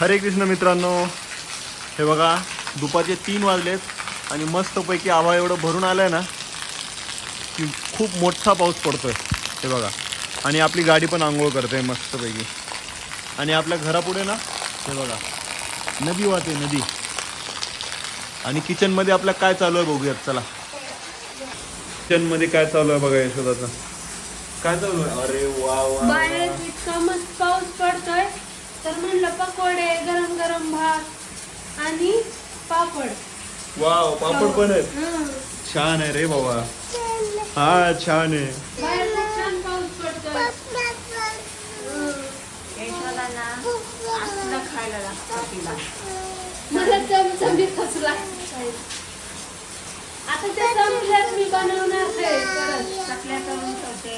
हरे कृष्ण मित्रांनो हे बघा दुपारचे तीन वाजलेत आणि मस्तपैकी आवा एवढं भरून आलंय ना की खूप मोठा पाऊस पडतोय हे बघा. आणि आपली गाडी पण आंघोळ करते मस्तपैकी. आणि आपल्या घरापुढे ना हे बघा नदी वाहते नदी. आणि किचनमध्ये आपल्या काय चालू आहे बघूयात चला. किचनमध्ये काय चालू आहे बघा यशोदाचं. काय चालू आहे? अरे वा वा. बाहेर इतका मस्त पाऊस पडतोय. तर म्हणलं पकोडे गरम गरम भात आणि पापड. वाव पापड पण आहेत हं. छान आहे रे बाबा. हा छान आहे. बाहेर खूप छान पाऊस पडतोय. हं. असलं खायला लागतं तिला मला चमचमीतच लागतं आता त्या चमच्यात मी बनवणार आहे परत. चकल्या करून ठेवते.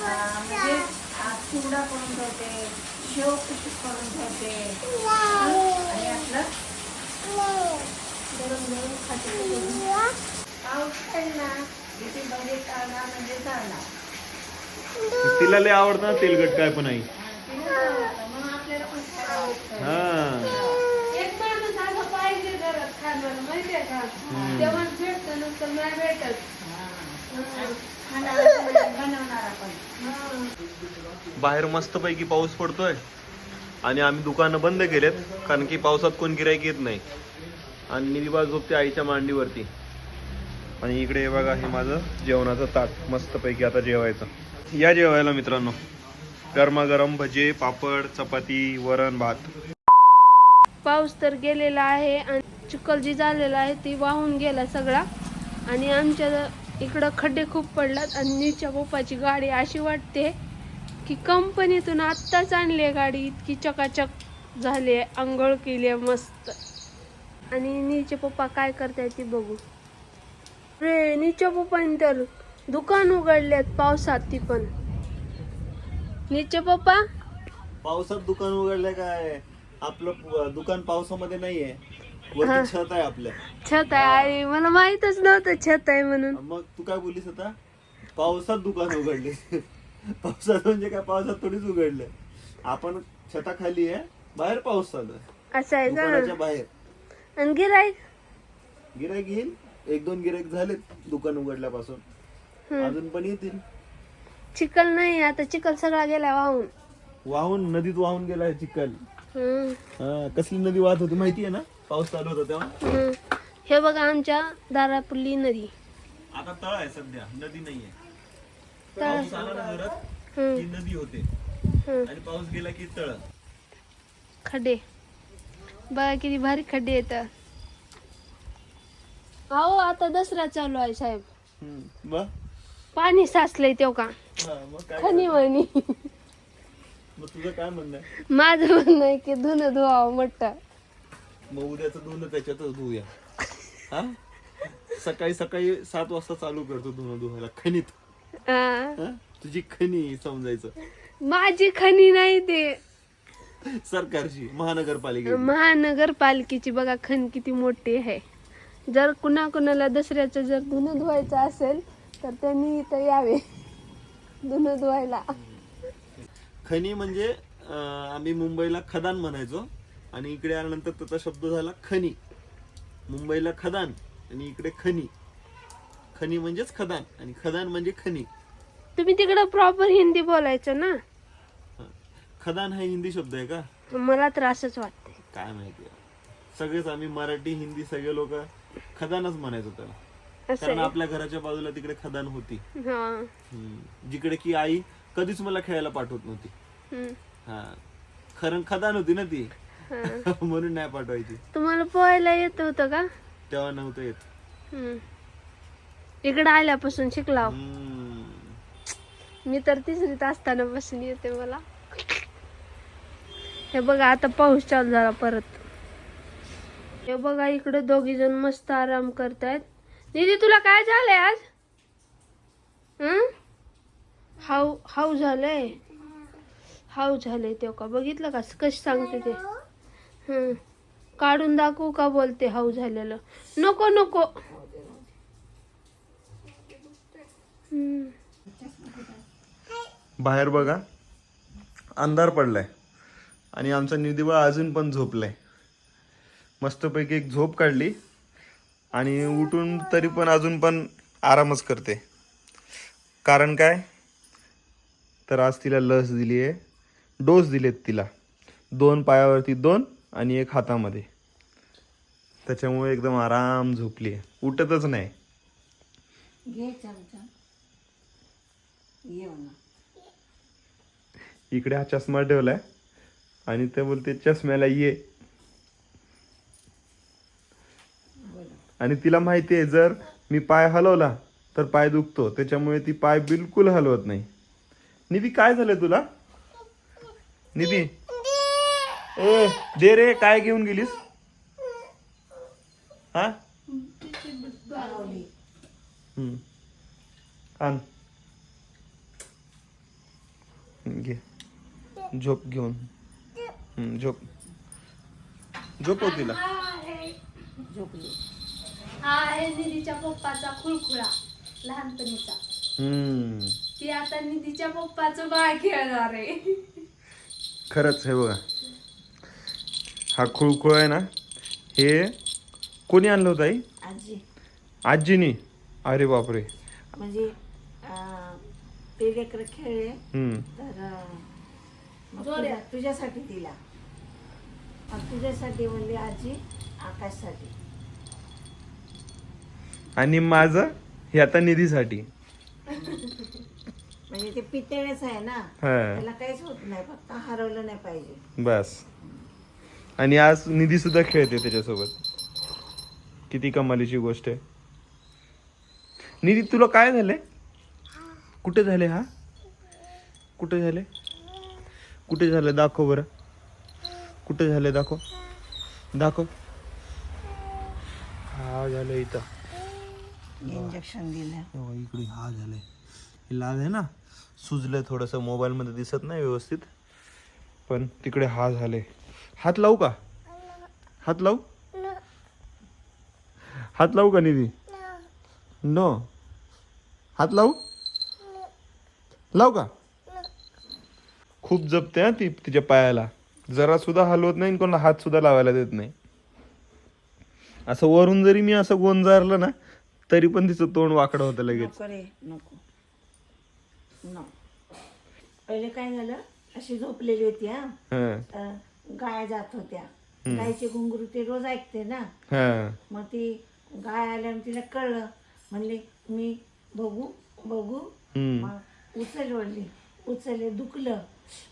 अं, म्हणजे अं, चिवडा करून ठेवते. शेव कुशीत करून ठेवते आणि आपलं गरम गरम खाते बजेट आला म्हणजे तिला लय आवडतं ना तेलकट काय पण आवडतं, म्हणून आपल्याला पण. हा माहितीये का जेवण भेटतं नसतं नाही भेटत हं. खाणारा पण आणि बनवणारा पण हं. बाहेर मस्तपैकी पाऊस पडतोय आणि आम्ही दुकानं बंद केलेत कारण की पावसात कोण गिरायक येत नाही. आणि निलिबा झोपते आईच्या मांडीवरती. आणि इकडे हे बघा हे माझं जेवणाचं ताट. मस्तपैकी आता जेवायचं. या जेवायला मित्रांनो. गरमागरम भजे पापड चपाती वरण भात. पाऊस तर गेलेला आहे आणि चिखल जी झालेला आहे ती वाहून गेला सगळा. आणि आमच्या इकडं खड्डे खूप पडलात आणि नीच्या पप्पाची गाडी अशी वाटते की कंपनीतून आत्ताच आणली आहे गाडी. इतकी चकाचक झाली आहे आंघोळ केली आहे मस्त. आणि नीचे पप्पा काय करताय ते बघू. रे नीच्या पप्पाने तर दुकान उघडलेत पावसात ती पण. नीचे पप्पा? पावसात दुकान उघडलंय काय? आपलं दुकान पावसामध्ये नाहीये. वरती छत आहे आपल्या छत आहे. मला माहीतच नव्हतं छत आहे म्हणून. मग तू काय बोललीस आता? पावसात दुकान उघडले पावसात म्हणजे काय पावसात थोडीच उघडले. आपण छताखाली आहे बाहेर पाऊस चालू आहे. असं आहे दुकानाच्या का बाहेर. आणि गिराईक गिरायक येईल. एक दोन गिरायक झालेत दुकान उघडल्यापासून. अजून पण येतील. चिखल नाही आता चिखल सगळा गेला वाहून. वाहून नदीत वाहून गेलाय चिखल. हम्म, हा, कसली नदी वाहत होती माहिती आहे ना? पाऊस चालू होता तेव्हा. हम्म. हे बघा आमच्या दारापुरली नदी. आता तळ आहे सध्या नदी नाहीये. पाऊस आला ना जोरात की नदी होते. आणि पाऊस गेला की तळ. खड्डे. बघा किती भारी खड्डे येतात. अहो आता दसरा चालू आहे साहेब. मग? पाणी साचलंय तेव्हा का? हा, मग काय खनी म्हणी मग तुझं काय म्हणणं आहे? माझं म्हणणं आहे की धुणं धुवावं मोठं. मग उद्याचं धुणं त्याच्यातच धुऊया. हा? सकाळी सकाळी सात वाजता चालू करतो धुणं धुवायला खणीत. हा. हा? तुझी खणी समजायचं. माझी खनी नाही ते. सरकारची महानगरपालिका महानगरपालिकेची बघा खण किती मोठी आहे. जर कुणा कुणाला दसऱ्याचं जर धुणं धुवायचं असेल तर त्यांनी इथं यावे. धुणं धुवायला. खनी म्हणजे अं, आम्ही मुंबईला खदान म्हणायचो. आणि इकडे आल्यानंतर त्याचा शब्द झाला खनी मुंबईला खदान आणि इकडे खनी खनी म्हणजेच खदान आणि खदान म्हणजे खनी तुम्ही तिकडं प्रॉपर हिंदी बोलायचं ना. खदान हा हिंदी शब्द आहे का मला तर असंच वाटते काय माहिती. सगळेच आम्ही मराठी हिंदी सगळे लोक खदानच म्हणायचो त्याला असं कारण आहे. आपल्या घराच्या बाजूला तिकडे खदान होती हा हम्म. जिकडे की आई कधीच मला खेळायला पाठवत नव्हती हम्म. हा खरं खदान होती ना ती. म्हणून नाही पाठवायची तुम्हाला पोहायला येत होतं का तेव्हा नव्हतं येत हम्म. इकडं आल्यापासून शिकला. हम्म. मी तर तिसरीत असताना बसून येते मला. हे बघा आता पाऊस चालू झाला परत. हे बघा इकडे दोघी जण मस्त आराम करतायत. दीदी तुला काय झालंय आज? हं? हाव हाव झालंय? हाव झालंय तेव्हा का? बघितलं का? कशी सांगते ते? हं. काढून दाखवू का बोलते हाव झालेलं? नको नको हं बाहेर बघा. अंधार पडलाय. आणि आमचा निधीबाळ अजून पण झोपलाय. मस्तपैकी एक झोप काढली. आणि उठून तरी पण अजून पण आरामच करते. कारण काय? तर आज तिला लस दिली आहे डोस दिलेत तिला. दोन पायावरती दोन आणि एक हातामध्ये. त्याच्यामुळे एकदम आराम झोपली आहे उठतच नाही. घे चमचा. येऊ ना इकडे हा चष्मा ठेवलाय. आणि ते बोलते चष्म्याला ये. आणि तिला माहिती आहे जर मी पाय हलवला तर पाय दुखतो. त्याच्यामुळे ती पाय बिलकुल हलवत नाही. निधी काय झालं तुला? निधी. ए दे रे काय घेऊन गेलीस? हा. आण. घे. झोप घेऊन. हम्म, झोप. झोपव तिला झोपली हा आहे निधीच्या पप्पाचा खुळखुळा लहानपणीचा. हम्म. ती आता निधीच्या पप्पाचं बाळ खेळणार आहे. खरंच हे बघा. हा खुळखुळ आहे ना हे कोणी आणलं होतं आई? आजी. आजीनी. अरे बापरे. म्हणजे ते लेकर खेळले हम्म. तर मग. तुझ्या- तुझ्यासाठी दिला. मग तुझ्यासाठी म्हणली आजी आकाशसाठी. आणि माझं हे आता निधीसाठी. म्हणजे ते पितळेच आहे ना? हा. त्याला काहीच होत नाही फक्त हरवलं नाही पाहिजे. बस. आणि आज निधी सुद्धा खेळते त्याच्यासोबत. किती कमालीची गोष्ट आहे. निधी तुला काय झालंय? कुठे झाले हा? कुठे झाले? कुठे झाले? दाखव बरं. कुठे झाले? दाखव. दाखव. हा झालं इथं. इंजेक्शन दिलं तेव्हा इकडे हा झालंय. हे लाल आहे ना? सुजलंय थोडंसं. मोबाईलमध्ये दिसत नाही व्यवस्थित. पण तिकडे हा झाले हात लावू का? हात लावू? हात लावू का निधी? नो हात लावू? लावू का? खूप जपते हा ती तिच्या पायाला. जरा सुद्धा हलवत नाही आणि कोणाला हात सुद्धा लावायला देत नाही. असं वरून जरी मी असं गोंजारलं ना तरी पण तिचं तोंड वाकडं होतं लगेच. नको रे नको. नो पहिले काय झालं अशी झोपलेली होती हा. हा. तर गाया जात होत्या. गायचे घुंगरू ते रोज ऐकते ना. हा. मग ती गाय आल्यानं तिला कळलं. म्हणले मी बघू बघू. मग उचलवली उचलले दुखलं.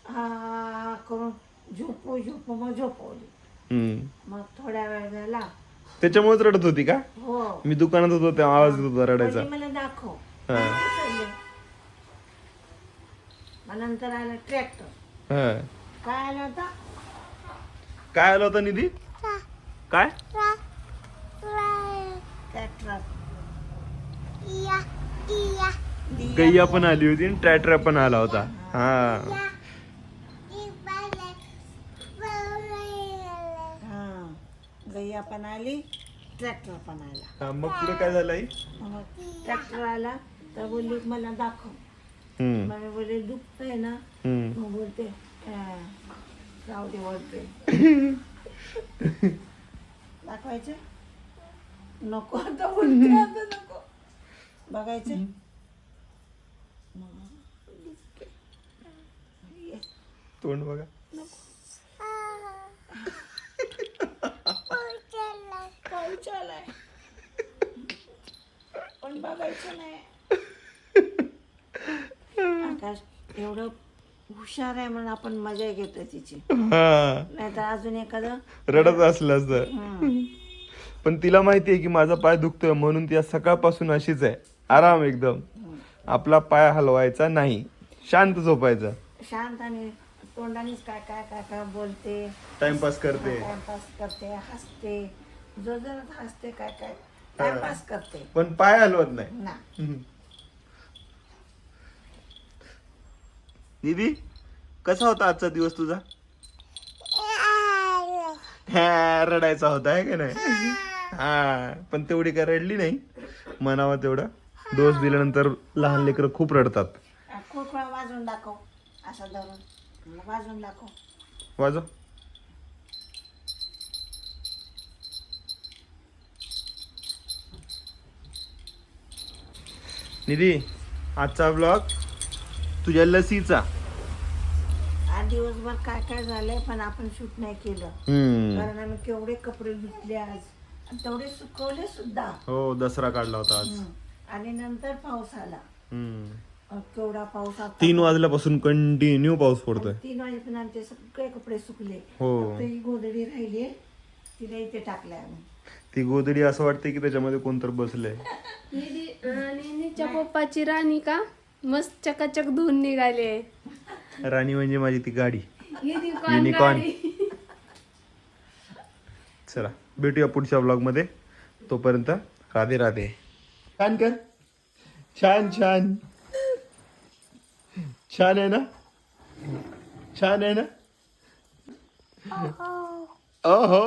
हा करून झोपू झोपू मग झोपवली. मग थोड्या वेळ झाला. त्याच्यामुळेच रडत होती का? हो. मी दुकानात होतो तेव्हा आवाज येत होता रडायचा. मला दाखव. हा. उचलले? मग नंतर आला ट्रॅक्टर. हा. काय आला होता? काय आलं होतं निधी? काय? ट्रॅक्टर. गैया पण आली होती आणि ट्रॅक्टर पण आला होता. हा. हा. गैया पण आली ट्रॅक्टर पण आला. हा, मग पुढे काय झालं आई? मग ट्रॅक्टर आला तर बोलली मला दाखव. हम्म, मग मी बोलले दुखतंय ना? हम्म. मग बोलते "अं, जाऊ दे बोलते. दाखवायचं? नको आता बोलते आता नको. बघायचं? तोंड बघा. पाऊस आलाय पण बघायचं नाही. आकाश एवढं हुशार आहे म्हणून आपण मजा घेतो तिची. हा. नाहीतर अजून एखादं रडत असलं हं, पण तिला माहिती आहे की माझा पाय दुखतोय म्हणून ती आज सकाळपासून अशीच आहे. आराम एकदम. आपला पाय हलवायचा नाही. शांत झोपायचा. शांत आणि तोंडानेच काय काय काय काय बोलते. टाइमपास करते. टाइमपास करते हसते. जो जर हसते काय काय. टाइमपास करते. पण पाय हलवत नाही. ना. दीदी कसा होता आजचा दिवस तुझा? हा, रडायचा होता आहे का नाही? हा पण तेवढी काय रडली नाही. म्हणावा तेवढं डोस दिल्यानंतर लहान लेकरं खूप रडतात. खोळखोळा वाजवून दाखव असं धरून. मला वाजवून दाखव. वाजव. निधी आजचा ब्लॉग तुझ्या लसीचा. आज दिवसभर काय काय झालंय पण आपण शूट नाही केलं. हम्म. कारण आम्ही केवढे कपडे धुतले आज. आणि तेवढे सुकवले सुद्धा. हो दसरा काढला होता आज. हम्म. आणि नंतर पाऊस आला. हम्म. अं, केवढा पाऊस आता? तीन वाजल्यापासून कंटिन्यू पाऊस पडतोय. तीन वाजेपर्यंत आमचे सगळे कपडे सुकले. हो. फक्त ही गोदडी राहिली तिला इथे टाकल्या आम्ही. ती गोदडी असं वाटते की त्याच्यामध्ये कोणतर बसलंय. निधी आणि निच्या पप्पाची राणी का? मस्त चकाचक धुवून निघाले राणी म्हणजे माझी ती गाडी. Unicorn. गाडी? चला भेटूया पुढच्या ब्लॉगमध्ये. तोपर्यंत राधे राधे. छान कर. छान छान. छान आहे ना छान आहे ना ओहो